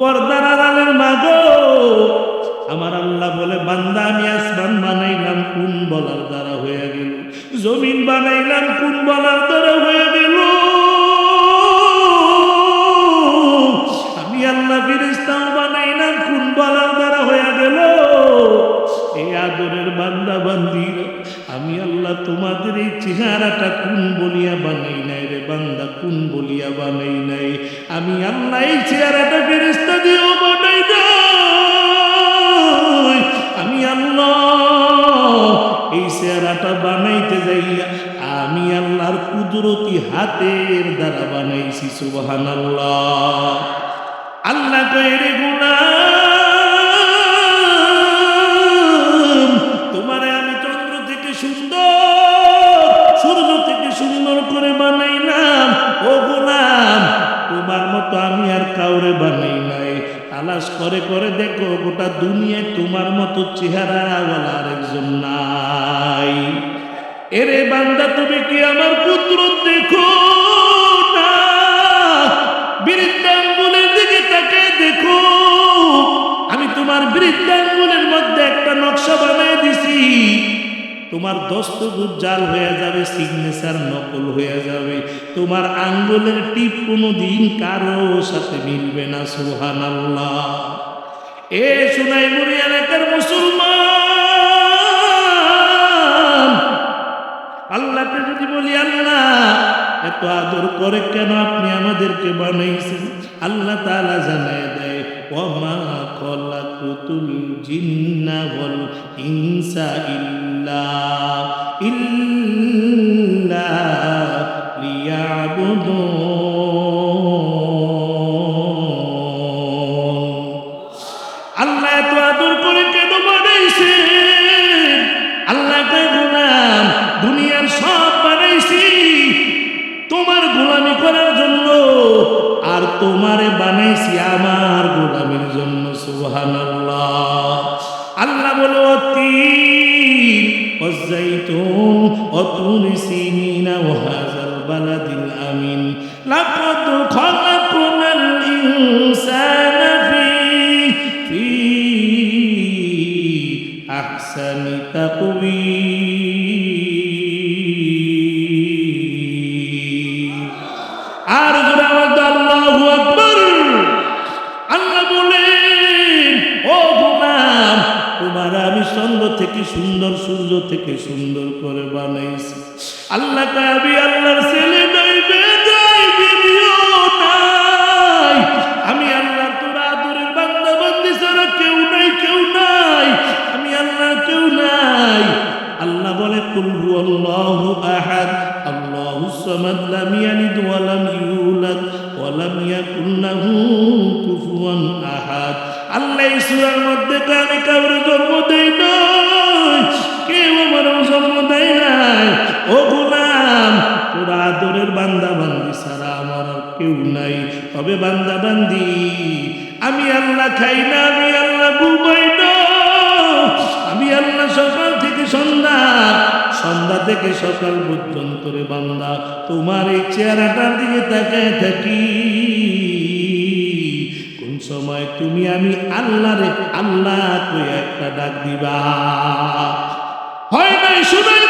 পর্দার আড়ালের মাগো। আমার আল্লাহ বলে, বান্দা, আমি আসমান বানাইলাম, কোন বলার দ্বারা হয়ে গেল? জমিন বানাইলাম, কোন বলার দ্বারা হয়ে গেল? আমি আল্লাহ ফিরিস্তাও বানাইলাম, কোন বলার দ্বারা হয়ে গেল? এই আদরের বান্দা বান্দির আমি আল্লাহ তোমাদের এই চেহারাটা কোন বলিয়া বানাই বান্দা কোন বলিয়া বানাই নাই? আমি আল্লাহ এই চেহারাটা ফেরিস্তা দিয়েও বানাই নাই। আমি আল্লাহ এই চেহারাটা বানাইতে যাইয়া আমি আল্লাহর কুদরতি হাতের দ্বারা বানাইছি সুবহান আল্লাহ আল্লাহ কইরে গুণা করে করে দেখো গোটা দুনিয়ায় তোমার মতো চেহারা আরেকজন নাই। এরে বান্দা, তুমি কি আমার পুত্র? দেখো বৃদ্ধাঙ্গুলের দিকে তাকে দেখো। আমি তোমার বৃদ্ধাঙ্গুলের মধ্যে একটা নকশা বানিয়ে দিছি। তোমার দস্তদূর জাল হয়ে যাবে সিগনেচার নকল হয়ে যাবে। তোমার আঙ্গুলের টিপ কোনো দিন কারও সাথে মিলবে না সুহান আল্লাহ এ সুনাই মুড়ি এলাকার মুসলমান। আল্লাহকে যদি বলি, আল্লাহ, এত আদর করে কেন আপনি আমাদেরকে বানাইছেন? আল্লাহ তাআলা জানায় দেয়, ওমা খলাকুতুল জিন্না ওয়াল ইনসা ইল্লা ইল্লা লিয়াবুদুন বানাইছি তোমার গোলামি করার জন্য আর তোমারে বানাইছি আমার গোলামির জন্য সুবহানাল্লাহ আল্লাহ বলে অতি والزيتون وطول سينين وهذا البلد الأمين لقد خلقنا الإنسان في في أحسن تقويم আর ও আমি চন্দ্র থেকে সুন্দর সূর্য থেকে সুন্দর করে বানাইছি। আল্লাহ আমি আল্লাহর ছেলে নাই বেদাই ওয়া লাম ইয়াকুল লাহু কুফুয়ান আহাদ আল্লাহ এই সূরার মধ্যে আমি কাউরে জন্ম দেই নাই, কেউ আমার জন্ম দেয় নাই। ও গোলাম, তোর আদরের বান্দা বান্দি ছাড়া আমার কেউ নাই। তবে বান্দা বান্দি আমি আল্লাহ খাই না, আমি আল্লাহ ঘুমাই না। আমি আল্লাহ সকাল থেকে সন্ধ্যা সন্ধ্যা থেকে সকাল পর্যন্ত বান্দা, তোমার এই চেহারাটার দিকে তাকায় থাকি। কোন সময় তুমি আমি আল্লাহ রে, আল্লাহ তুই একটা ডাক দিবা। হয় নাই শুনাই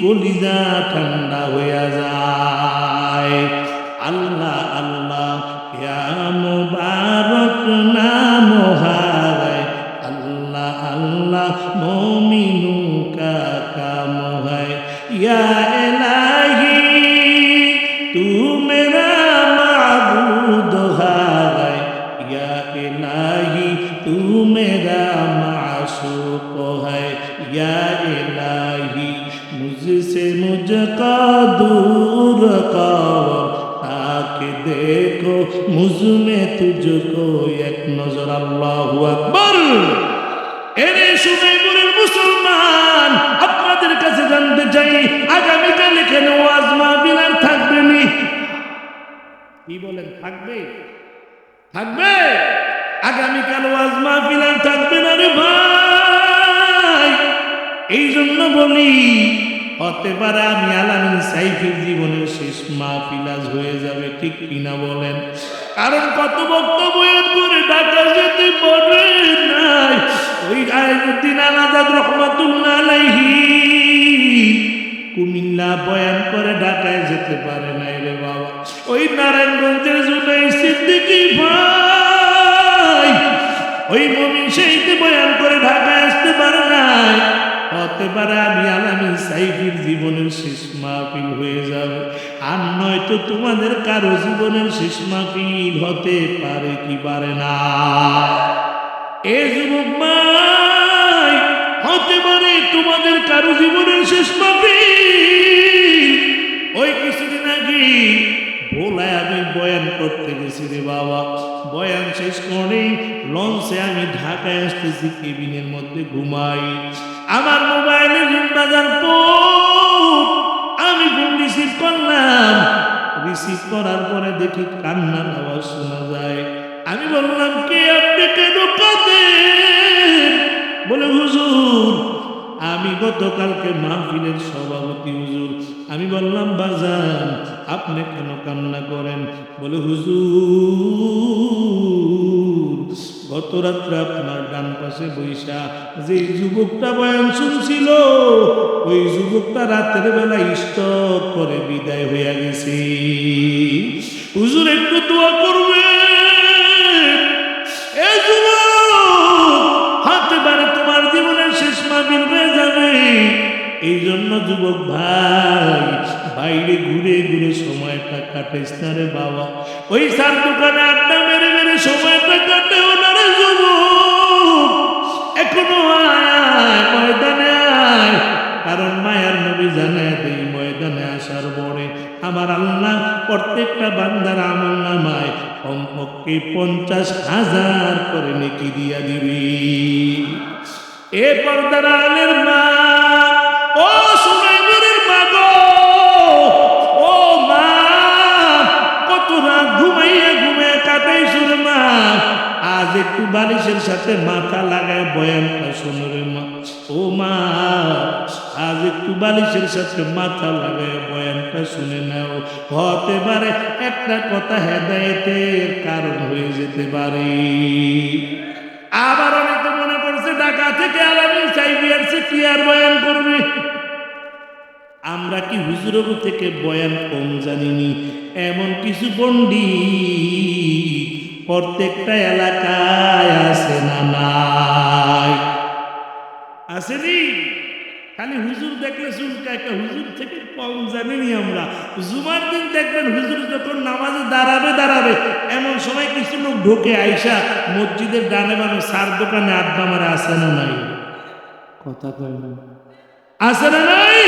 কলিজা ঠান্ডা হইয়া যায়। আল্লাহ আল্লাহ মুবারক নাম হারায় আল্লাহ আল্লাহ, মমিনু কাকা মোহায়। ইয়া এলা का दूर का ताकि देखो मुझ में तुझको एक नजर अल्लाह মুসলমান, আপনাদের কাছে জানতে চাই, আগামীকাল এখানে ওয়াজ মাহফিল থাকবে নি? কি বলেন, থাকবে? থাকবে? আগামীকাল ওয়াজ মাহফিল থাকবে না রে ভাই? এই জন্য বলি হতে পারে আমি আলামিন সাইফের জীবনের শেষ মাহফিল আজ হয়ে যাবে, ঠিক কিনা বলেন? কারণ কত বক্তব্য করে ঢাকা যেতে পারে নাই। ওই আয়ুদ্দিন আলাদাদ রহমাতুল্লাহ আলাইহি কুমিল্লা বয়ান করে ঢাকায় যেতে পারে নাই রে বাবা। ওই নারায়ণগঞ্জের জুলাই সিদ্দিকি ভাই, ওই মমিন সেইতে বয়ান করে ঢাকায় আসতে পারে নাই। হতে পারে আমি আলামী সাইফির জীবনের শেষ মাহফিল হয়ে যাবে। আর নয়তো তোমাদের কারও জীবনের শেষ মাহফিল হতে পারে কি পারে না। এ যুবক হতে পারে তোমাদের কারও জীবনের শেষ মাহফিল। ওই কিছুদিন আগে ভোলায় আমি বয়ান করতে গেছি রে বাবা। বয়ান শেষ করে লঞ্চে আমি ঢাকায় আসতেছি কেবিনের মধ্যে ঘুমাই। আমার বাজার আমি ফোন রিসিভ করলাম। রিসিভ করার পরে দেখি কান্নার আওয়াজ শোনা যায়। আমি বললাম, কে আপনি? কেন কাঁদেন বলে, হুজুর, আমি গতকালকে মাহফিলের সভাপতি, হুজুর। আমি বললাম, বাজান, আপনি কেন কান্না করেন? বলে, হুজুর গত রাত্রে আপনার ডান পাশে বৈশা, যে যুবকটা বয়ান শুনছিল, ওই যুবকটা রাতের বেলা স্টক করে বিদায় হইয়া গেছে। হুজুর, একটু দোয়া করবে। হতে পারে তোমার জীবনের শেষ মাহফিল হয়ে যাবে। এই জন্য যুবক ভাই বাইরে ঘুরে ঘুরে সময়টা কাটাইস না রে বাবা। ওই সার দোকানে আড্ডা মেরে মেরে সময়টা কাটে ওনারে যুবক এখনও আয়, ময়দানে আয়। কারণ মায়ার নবী জানায় এই ময়দানে আসার পরে আমার আল্লাহ প্রত্যেকটা বান্দার আমল নামায় কমপক্ষে পঞ্চাশ হাজার করে নেকি দিয়া দিবি। এ পর্দার আলের সাথে মাথা লাগায় বয়ানটা শোনো রে মা, ও মা, আজ একটু বালিশের সাথে মাথা লাগায় বয়ানটা শুনে নাও, হতে পারে একটা কথা হেদায়েতের কারণ হয়ে যেতে পারে। আবার অনেকে মনে করছে ঢাকা থেকে আলামী চাইবি আসছে কি আর বয়ান করবে? আমরা কি হুজুরবু থেকে বয়ান কম জানিনি? এমন কিছু বন্ডি প্রত্যেকটা এলাকায় আছে না নাই? আসেনি খালি হুজুর দেখলে চুলকা একটা হুজুর থেকে কম জানিনি আমরা। জুমার দিন দেখবেন হুজুর যখন নামাজে দাঁড়াবে দাঁড়াবে এমন সময় কিছু লোক ঢোকে আইসা মসজিদের ডানে বামে সার দোকানে আড্ডা মারা আসে না নাই? কথা কয় না। আছে না নাই?